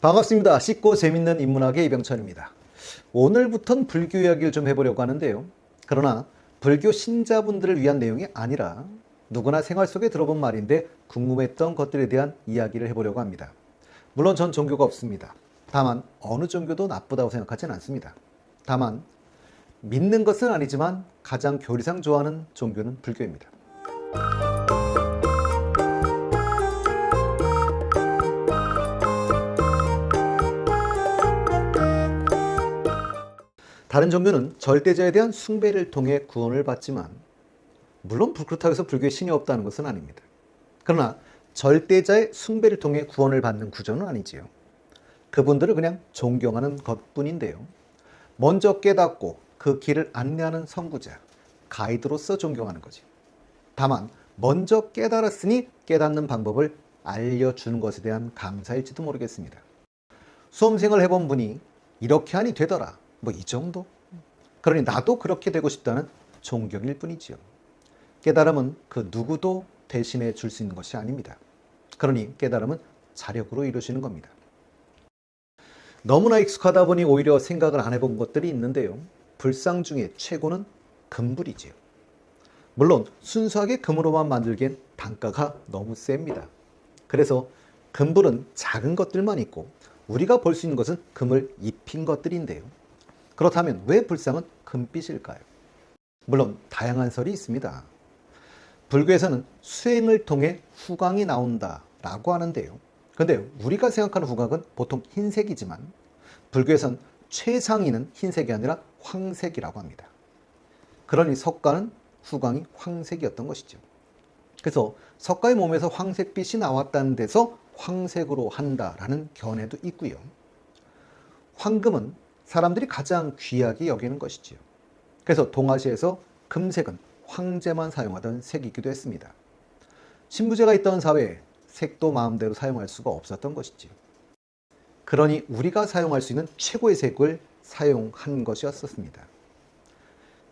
반갑습니다. 쉽고 재밌는 인문학의 이병천입니다. 오늘부터는 불교 이야기를 좀 해보려고 하는데요. 그러나 불교 신자분들을 위한 내용이 아니라 누구나 생활 속에 들어본 말인데 궁금했던 것들에 대한 이야기를 해보려고 합니다. 물론 전 종교가 없습니다. 다만 어느 종교도 나쁘다고 생각하진 않습니다. 다만 믿는 것은 아니지만 가장 교리상 좋아하는 종교는 불교입니다. 다른 종교는 절대자에 대한 숭배를 통해 구원을 받지만 물론 그렇다고 해서 불교에 신이 없다는 것은 아닙니다. 그러나 절대자의 숭배를 통해 구원을 받는 구조는 아니지요. 그분들을 그냥 존경하는 것뿐인데요. 먼저 깨닫고 그 길을 안내하는 선구자, 가이드로서 존경하는 거지. 다만 먼저 깨달았으니 깨닫는 방법을 알려주는 것에 대한 감사일지도 모르겠습니다. 수험생을 해본 분이 이렇게 하니 되더라. 뭐 이 정도? 그러니 나도 그렇게 되고 싶다는 존경일 뿐이지요. 깨달음은 그 누구도 대신해 줄 수 있는 것이 아닙니다. 그러니 깨달음은 자력으로 이루어지는 겁니다. 너무나 익숙하다 보니 오히려 생각을 안 해본 것들이 있는데요. 불상 중에 최고는 금불이지요. 물론 순수하게 금으로만 만들기엔 단가가 너무 셉니다. 그래서 금불은 작은 것들만 있고 우리가 볼 수 있는 것은 금을 입힌 것들인데요. 그렇다면 왜 불상은 금빛일까요? 물론 다양한 설이 있습니다. 불교에서는 수행을 통해 후광이 나온다라고 하는데요. 근데 우리가 생각하는 후광은 보통 흰색이지만 불교에선 최상위는 흰색이 아니라 황색이라고 합니다. 그러니 석가는 후광이 황색이었던 것이죠. 그래서 석가의 몸에서 황색빛이 나왔다는 데서 황색으로 한다라는 견해도 있고요. 황금은 사람들이 가장 귀하게 여기는 것이지요. 그래서 동아시아에서 금색은 황제만 사용하던 색이기도 했습니다. 신부제가 있던 사회에 색도 마음대로 사용할 수가 없었던 것이지요. 그러니 우리가 사용할 수 있는 최고의 색을 사용한 것이었습니다.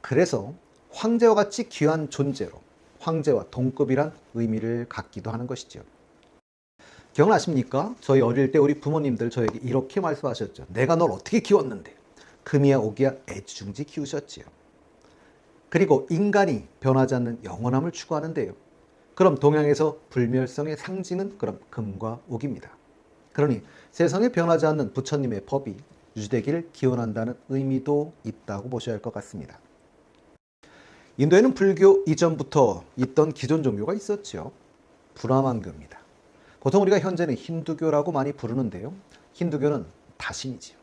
그래서 황제와 같이 귀한 존재로 황제와 동급이란 의미를 갖기도 하는 것이죠. 기억나십니까? 저희 어릴 때 우리 부모님들 저에게 이렇게 말씀하셨죠. 내가 널 어떻게 키웠는데 금이야 오기야 애지중지 키우셨지요. 그리고 인간이 변하지 않는 영원함을 추구하는데요. 그럼 동양에서 불멸성의 상징은 그럼 금과 옥입니다. 그러니 세상에 변하지 않는 부처님의 법이 유지되기를 기원한다는 의미도 있다고 보셔야 할 것 같습니다. 인도에는 불교 이전부터 있던 기존 종교가 있었죠. 브라만교입니다. 보통 우리가 현재는 힌두교라고 많이 부르는데요. 힌두교는 다신이지요.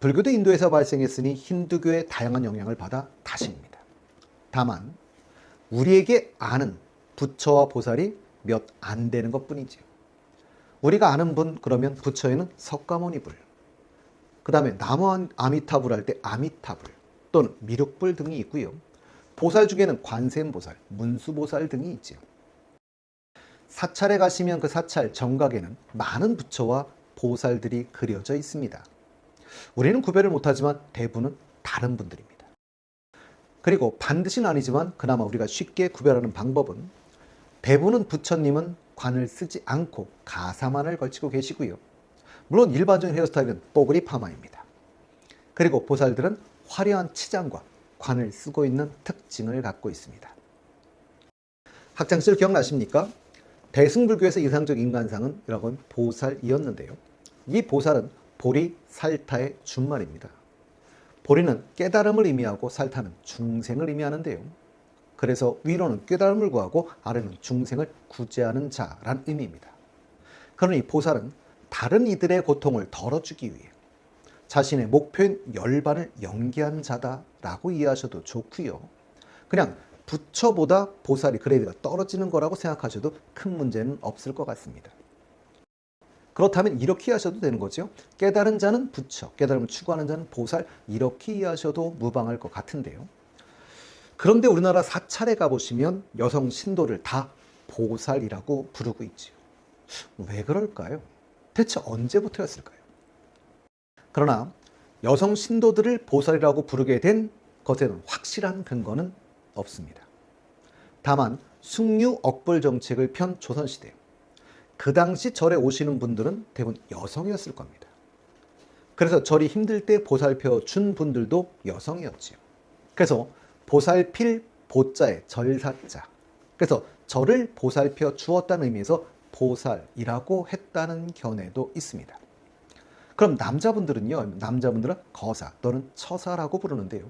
불교도 인도에서 발생했으니 힌두교의 다양한 영향을 받아 다신입니다. 다만 우리에게 아는 부처와 보살이 몇 안 되는 것 뿐이지요. 우리가 아는 분 그러면 부처에는 석가모니 불, 그 다음에 나무 아미타불 할 때 아미타불 또는 미륵불 등이 있고요. 보살 중에는 관세음보살, 문수보살 등이 있지요. 사찰에 가시면 그 사찰 정각에는 많은 부처와 보살들이 그려져 있습니다. 우리는 구별을 못하지만 대부분은 다른 분들입니다. 그리고 반드시는 아니지만 그나마 우리가 쉽게 구별하는 방법은 대부분은 부처님은 관을 쓰지 않고 가사만을 걸치고 계시고요. 물론 일반적인 헤어스타일은 뽀글이 파마입니다. 그리고 보살들은 화려한 치장과 관을 쓰고 있는 특징을 갖고 있습니다. 학창시절 기억나십니까? 대승불교에서 이상적 인간상은 여러분 보살이었는데요. 이 보살은 보리, 살타의 준말입니다. 보리는 깨달음을 의미하고 살타는 중생을 의미하는데요. 그래서 위로는 깨달음을 구하고 아래는 중생을 구제하는 자란 의미입니다. 그러니 보살은 다른 이들의 고통을 덜어주기 위해 자신의 목표인 열반을 연기한 자다라고 이해하셔도 좋고요. 그냥 부처보다 보살이 그레이드가 떨어지는 거라고 생각하셔도 큰 문제는 없을 것 같습니다. 그렇다면 이렇게 이해하셔도 되는 거죠. 깨달은 자는 부처, 깨달음을 추구하는 자는 보살 이렇게 이해하셔도 무방할 것 같은데요. 그런데 우리나라 사찰에 가보시면 여성 신도를 다 보살이라고 부르고 있지요. 왜 그럴까요? 대체 언제부터였을까요? 그러나 여성 신도들을 보살이라고 부르게 된 것에는 확실한 근거는 없습니다. 다만 숙류 억벌 정책을 편 조선시대 그 당시 절에 오시는 분들은 대부분 여성이었을 겁니다. 그래서 절이 힘들 때 보살펴 준 분들도 여성이었지요. 그래서 보살필 보자에 절사자. 그래서 절을 보살펴 주었다는 의미에서 보살이라고 했다는 견해도 있습니다. 그럼 남자분들은요, 남자분들은 거사 또는 처사라고 부르는데요.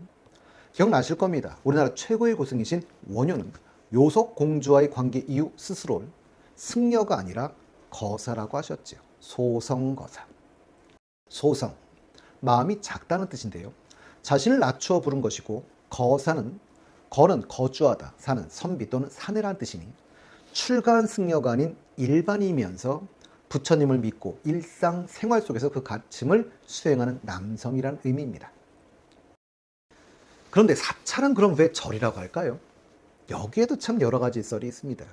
기억나실 겁니다. 우리나라 최고의 고승이신 원효는 요속 공주와의 관계 이후 스스로를 승려가 아니라 거사라고 하셨죠. 소성거사. 소성. 마음이 작다는 뜻인데요. 자신을 낮추어 부른 것이고 거사는 거는 거주하다, 사는 선비 또는 사내라는 뜻이니 출가한 승려가 아닌 일반이면서 부처님을 믿고 일상 생활 속에서 그 가침을 수행하는 남성이라는 의미입니다. 그런데 사찰은 그럼 왜 절이라고 할까요? 여기에도 참 여러 가지 썰이 있습니다.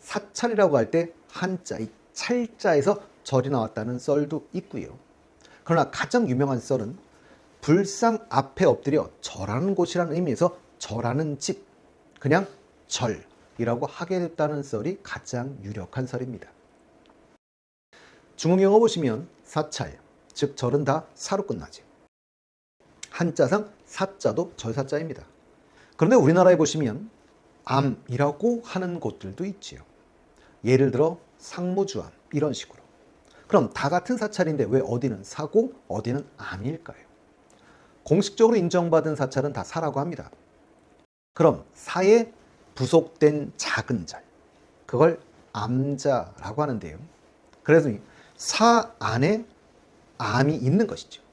사찰이라고 할 때 한자, 이 찰자에서 절이 나왔다는 썰도 있고요. 그러나 가장 유명한 썰은 불상 앞에 엎드려 절하는 곳이라는 의미에서 절하는 집, 그냥 절이라고 하게 됐다는 썰이 가장 유력한 썰입니다. 중국 영어 보시면 사찰, 즉 절은 다 사로 끝나지. 한자상 사자도 절사자입니다. 그런데 우리나라에 보시면 암이라고 하는 곳들도 있지요. 예를 들어 상무주암 이런 식으로. 그럼 다 같은 사찰인데 왜 어디는 사고 어디는 암일까요? 공식적으로 인정받은 사찰은 다 사라고 합니다. 그럼 사에 부속된 작은 절 그걸 암자라고 하는데요. 그래서 사 안에 암이 있는 것이죠.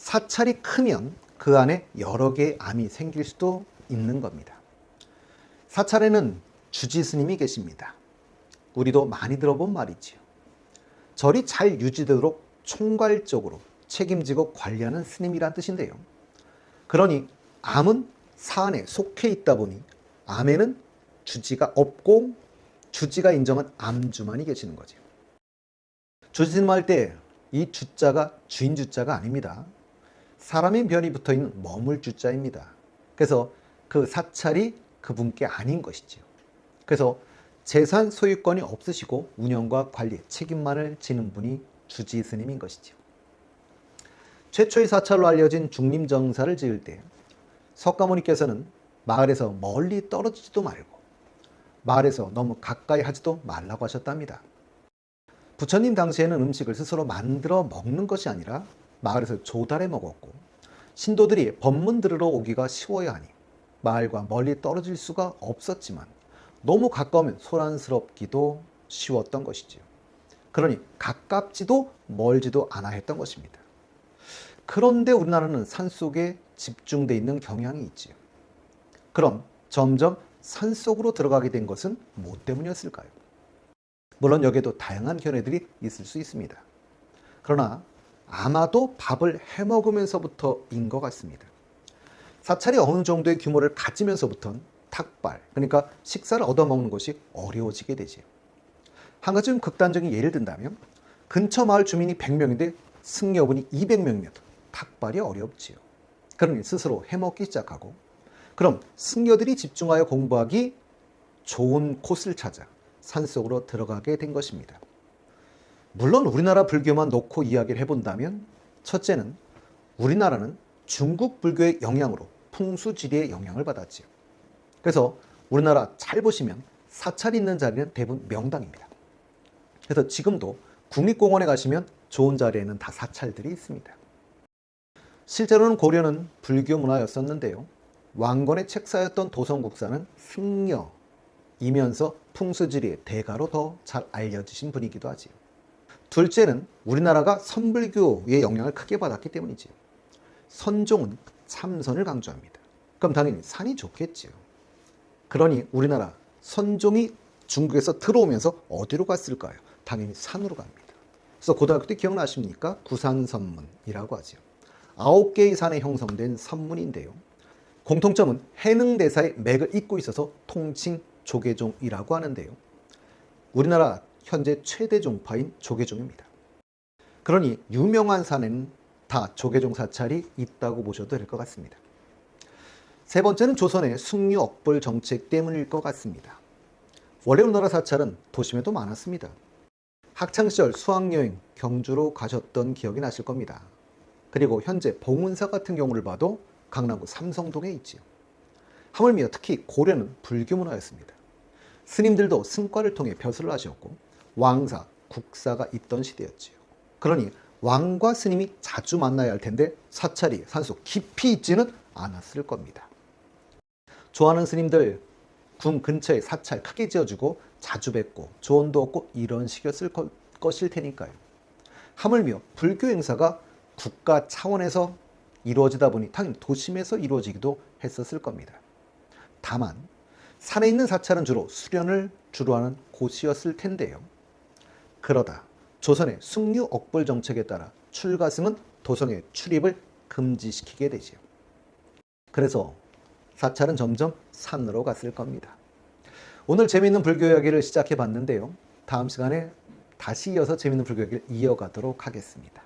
사찰이 크면 그 안에 여러 개의 암이 생길 수도 있는 겁니다. 사찰에는 주지 스님이 계십니다. 우리도 많이 들어본 말이지요. 절이 잘 유지되도록 총괄적으로 책임지고 관리하는 스님이란 뜻인데요. 그러니 암은 사 안에 속해 있다 보니 암에는 주지가 없고 주지가 인정한 암주만이 계시는 거죠. 주지스님 할 때 이 주자가 주인 주자가 아닙니다. 사람의 변이 붙어 있는 머물 주자입니다. 그래서 그 사찰이 그분께 아닌 것이지요. 그래서 재산 소유권이 없으시고 운영과 관리 책임만을 지는 분이 주지 스님인 것이지요. 최초의 사찰로 알려진 중림정사를 지을 때 석가모니께서는 마을에서 멀리 떨어지지도 말고 마을에서 너무 가까이 하지도 말라고 하셨답니다. 부처님 당시에는 음식을 스스로 만들어 먹는 것이 아니라 마을에서 조달해 먹었고 신도들이 법문 들으러 오기가 쉬워야 하니 마을과 멀리 떨어질 수가 없었지만 너무 가까우면 소란스럽기도 쉬웠던 것이지요. 그러니 가깝지도 멀지도 않아 했던 것입니다. 그런데 우리나라는 산 속에 집중돼 있는 경향이 있지요. 그럼 점점 산 속으로 들어가게 된 것은 뭐 때문이었을까요? 물론 여기에도 다양한 견해들이 있을 수 있습니다. 그러나 아마도 밥을 해 먹으면서부터인 것 같습니다. 사찰이 어느 정도의 규모를 가지면서부터는 탁발, 그러니까 식사를 얻어먹는 것이 어려워지게 되지요. 한 가지 좀 극단적인 예를 든다면 근처 마을 주민이 100명인데 승려분이 200명이면 탁발이 어렵지요. 그러니 스스로 해먹기 시작하고 그럼 승려들이 집중하여 공부하기 좋은 곳을 찾아 산속으로 들어가게 된 것입니다. 물론 우리나라 불교만 놓고 이야기를 해본다면 첫째는 우리나라는 중국 불교의 영향으로 풍수지리의 영향을 받았지요. 그래서 우리나라 잘 보시면 사찰 있는 자리는 대부분 명당입니다. 그래서 지금도 국립공원에 가시면 좋은 자리에는 다 사찰들이 있습니다. 실제로는 고려는 불교 문화였었는데요. 왕건의 책사였던 도성국사는 승려이면서 풍수지리의 대가로 더 잘 알려지신 분이기도 하지요. 둘째는 우리나라가 선불교의 영향을 크게 받았기 때문이지요. 선종은 참선을 강조합니다. 그럼 당연히 산이 좋겠지요. 그러니 우리나라 선종이 중국에서 들어오면서 어디로 갔을까요? 당연히 산으로 갑니다. 그래서 고등학교 때 기억나십니까? 구산선문이라고 하죠. 아홉 개의 산에 형성된 선문인데요. 공통점은 해능대사의 맥을 잇고 있어서 통칭 조계종이라고 하는데요. 우리나라 현재 최대 종파인 조계종입니다. 그러니 유명한 산에는 다 조계종 사찰이 있다고 보셔도 될 것 같습니다. 세 번째는 조선의 숙류 억벌 정책 때문일 것 같습니다. 원래 우리나라 사찰은 도심에도 많았습니다. 학창시절 수학여행 경주로 가셨던 기억이 나실 겁니다. 그리고 현재 봉은사 같은 경우를 봐도 강남구 삼성동에 있지요. 하물며 특히 고려는 불교 문화였습니다. 스님들도 승과를 통해 벼슬을 하셨고 왕사, 국사가 있던 시대였지요. 그러니 왕과 스님이 자주 만나야 할 텐데 사찰이 산속 깊이 있지는 않았을 겁니다. 좋아하는 스님들 궁 근처에 사찰 크게 지어주고 자주 뵙고 조언도 얻고 이런 식이었을 거- 것일 테니까요. 하물며 불교 행사가 국가 차원에서 이루어지다 보니 당연히 도심에서 이루어지기도 했었을 겁니다. 다만 산에 있는 사찰은 주로 수련을 주로 하는 곳이었을 텐데요. 그러다 조선의 숙류 억벌 정책에 따라 출가승은 도성의 출입을 금지시키게 되지요. 그래서 사찰은 점점 산으로 갔을 겁니다. 오늘 재미있는 불교 이야기를 시작해 봤는데요. 다음 시간에 다시 이어서 재미있는 불교 이야기를 이어가도록 하겠습니다.